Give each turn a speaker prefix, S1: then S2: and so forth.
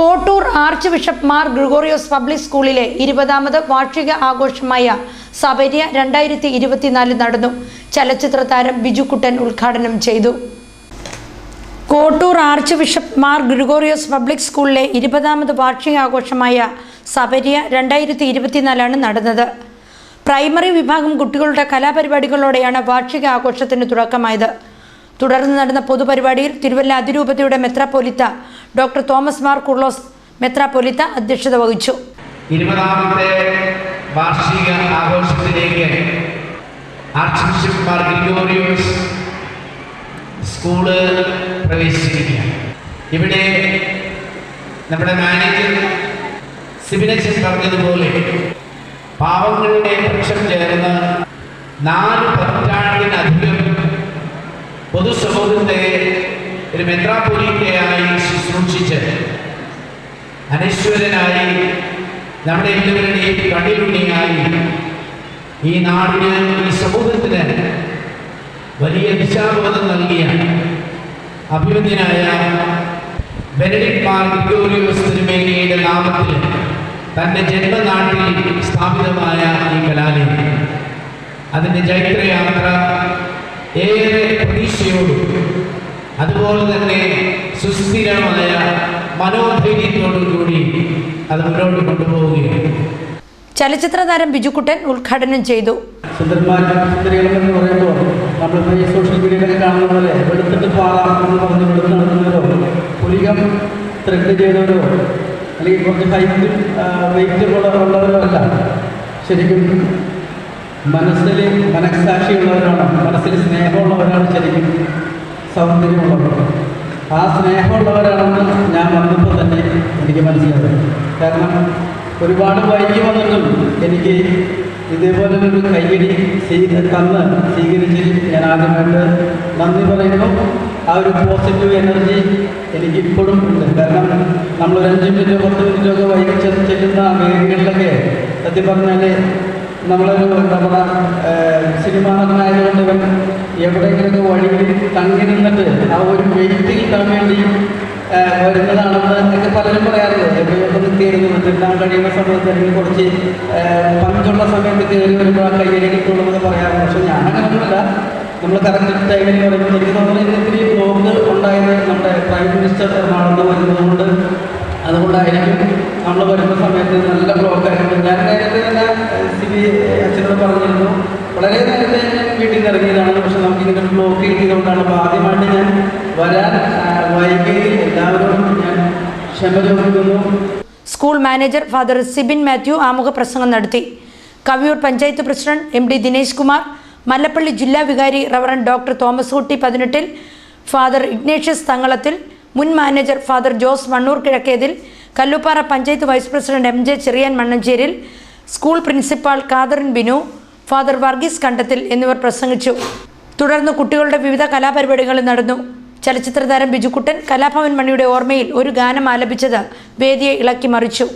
S1: Kottoor arch bishop Mar Gregorios public സ്കൂളിലെ ഇരുപതാമത് വാർഷിക ആഘോഷമായ സബരിയ രണ്ടായിരത്തി ഇരുപത്തിനാല് നടന്നു. ചലച്ചിത്ര താരം ബിജുക്കുട്ടൻ ഉദ്ഘാടനം ചെയ്തു. Kottoor arch bishop Mar Gregorios public സ്കൂളിലെ ഇരുപതാമത് വാർഷികാഘോഷമായ സബരിയ രണ്ടായിരത്തി ഇരുപത്തിനാലാണ് നടന്നത്. പ്രൈമറി വിഭാഗം കുട്ടികളുടെ കലാപരിപാടികളോടെയാണ് വാർഷിക ആഘോഷത്തിന് തുടക്കമായത്. തുടർന്ന് നടന്ന പൊതുപരിപാടിയിൽ തിരുവല്ല അതിരൂപതയുടെ മെത്രാപ്പൊലിത്ത ഡോക്ടർ തോമസ് മാർ കുർലോസ് മെത്രാപൊലിത്ത അധ്യക്ഷത വഹിച്ചു.
S2: ഇരുപതാമത്തെ വാർഷിക ആഘോഷത്തിലേക്ക് arch bishop Mar Gregorios school പ്രവേശിച്ചിരിക്കുകയാണ്. ഇവിടെ നമ്മുടെ മാനേജർ സിബിനച്ചൻ പറഞ്ഞതുപോലെ പാവങ്ങളുടെ പക്ഷം ചേർന്ന് നാല് പതിറ്റാണ്ടിനധികം പൊതുസമൂഹത്തെ ഒരു മെത്രാപ്പൊലീത്തയായി ശുശ്രൂഷിച്ച് അനശ്വരനായി നമ്മുടെ എല്ലാവരുടെയും കണ്ണിലുണ്ണിയായി ഈ നാടിന് ഈ സമൂഹത്തിന് വലിയ ദിശാബോധം നൽകിയ അഭിമന്യനായ ബെനഡിക് മാർ തിരുമേനിയുടെ നാമത്തിൽ തന്റെ ജന്മനാട്ടിൽ സ്ഥാപിതമായ ഈ കലാലയം. അതിന്റെ ജൈത്രയാത്ര ഏറെ പ്രതീക്ഷയോടും അതുപോലെ തന്നെ സുസ്ഥിരമായ മനോധൈര്യത്തോടുകൂടി അത് മുന്നോട്ട് കൊണ്ടുപോവുകയാണ്.
S1: ചലച്ചിത്ര താരം ബിജുക്കുട്ടൻ ഉദ്ഘാടനം ചെയ്തു.
S3: എന്ന് പറയുമ്പോൾ നമ്മളിപ്പോൾ ഈ സോഷ്യൽ മീഡിയയിലൊക്കെ കാണുന്ന പോലെ വെളുത്തിട്ട് പാറാം എന്ന് പറഞ്ഞ് വെളുത്ത് നടക്കുന്നവരോ പുലികം ത്രെഡ് ചെയ്തവരോ അല്ലെങ്കിൽ കുറച്ച് ഹൈറ്റ് വെയിറ്റ് ഉള്ളവരോ അല്ല. ശരിക്കും മനസ്സിൽ മനസ്സാക്ഷിയുള്ളവരാണ്? മനസ്സിൽ സ്നേഹമുള്ളവരാണ് ശരിക്കും? സൗന്ദര്യമുള്ളവർ. ആ സ്നേഹമുള്ളവരാണെന്ന് ഞാൻ വന്നപ്പോൾ തന്നെ എനിക്ക് മനസ്സിലായി. കാരണം ഒരുപാട് വൈകി വന്നിട്ടും എനിക്ക് ഇതേപോലെ ഒരു കൈയടി ചെയ്ത് തന്ന് സ്വീകരിച്ച് ഞാൻ ആദ്യമായിട്ട് നന്ദി പറയുന്നു. ആ ഒരു പോസിറ്റീവ് എനർജി എനിക്ക് ഇപ്പോഴും ഉണ്ട്. കാരണം നമ്മൾ ഒരു അഞ്ച് മിനിറ്റോ പത്ത് മിനിറ്റോ ഒക്കെ വൈകി ചെല്ലുന്ന വേദികളിലൊക്കെ സത്യം പറഞ്ഞാൽ നമ്മളൊരു എന്താ എവിടെയെങ്കിലുമൊക്കെ വഴിയിൽ തങ്ങി നിന്നിട്ട് ആ ഒരു വെയിറ്റിൽ കിട്ടാൻ വേണ്ടി ആ, വരുന്നതാണെന്ന് ഒക്കെ പലരും പറയാറുണ്ട്. എവിടെയൊക്കെ കയറി നിൽക്കാൻ കഴിയുന്ന സമയത്ത് അല്ലെങ്കിൽ കുറച്ച് പങ്കുള്ള സമയത്ത് കയറി വരുമ്പോൾ ആ കയ്യിൽ കിട്ടുള്ളൂ എന്ന് പറയാറുണ്ട്. പക്ഷെ ഞാൻ അങ്ങനെയൊന്നുമില്ല നമ്മൾ കറക്റ്റ് ടൈമിൽ പറയുമ്പോൾ എനിക്ക് തോന്നുന്നത് ഇത്തിരി ബ്ലോഗ് ഉണ്ടായത് നമ്മുടെ പ്രൈം മിനിസ്റ്റർ എറണാകുളത്ത് വരുന്നതുകൊണ്ട് അതുകൊണ്ടായിരിക്കും നമ്മൾ വരുന്ന സമയത്ത് നല്ല ബ്ലോക്കായിരുന്നു ബ്ലോക്ക് ചെയ്തുകൊണ്ടാണ് അപ്പോൾ ആദ്യമായിട്ട് ഞാൻ വരാൻ വൈകിയതിൽ എല്ലാവരോടും ഞാൻ ക്ഷമ ചോദിക്കുന്നു.
S1: School manager father Sibin Mathew ആമുഖ പ്രസംഗം നടത്തി. Kaviyoor panchayat president M D Dinesh Kumar Mallappally ജില്ലാ വികാരി റവറൻ ഡോക്ടർ തോമസ് കുട്ടി പതിനെട്ടിൽ ഫാദർ ഇഗ്നേഷ്യസ് തങ്ങളത്തിൽ മുൻ manager father Jose Vannoor Kizhakkethil Kalluppara panchayat vice president M J Cherian Mannancheril school principal Catherine Binu father Varghese Kandathil എന്നിവർ പ്രസംഗിച്ചു. തുടർന്ന് കുട്ടികളുടെ വിവിധ കലാപരിപാടികൾ നടന്നു. ചലച്ചിത്ര താരം ബിജുക്കുട്ടൻ കലാഭവൻ മണിയുടെ ഓർമ്മയിൽ ഒരു ഗാനം ആലപിച്ചത് വേദിയെ ഇളക്കി മറിച്ചു.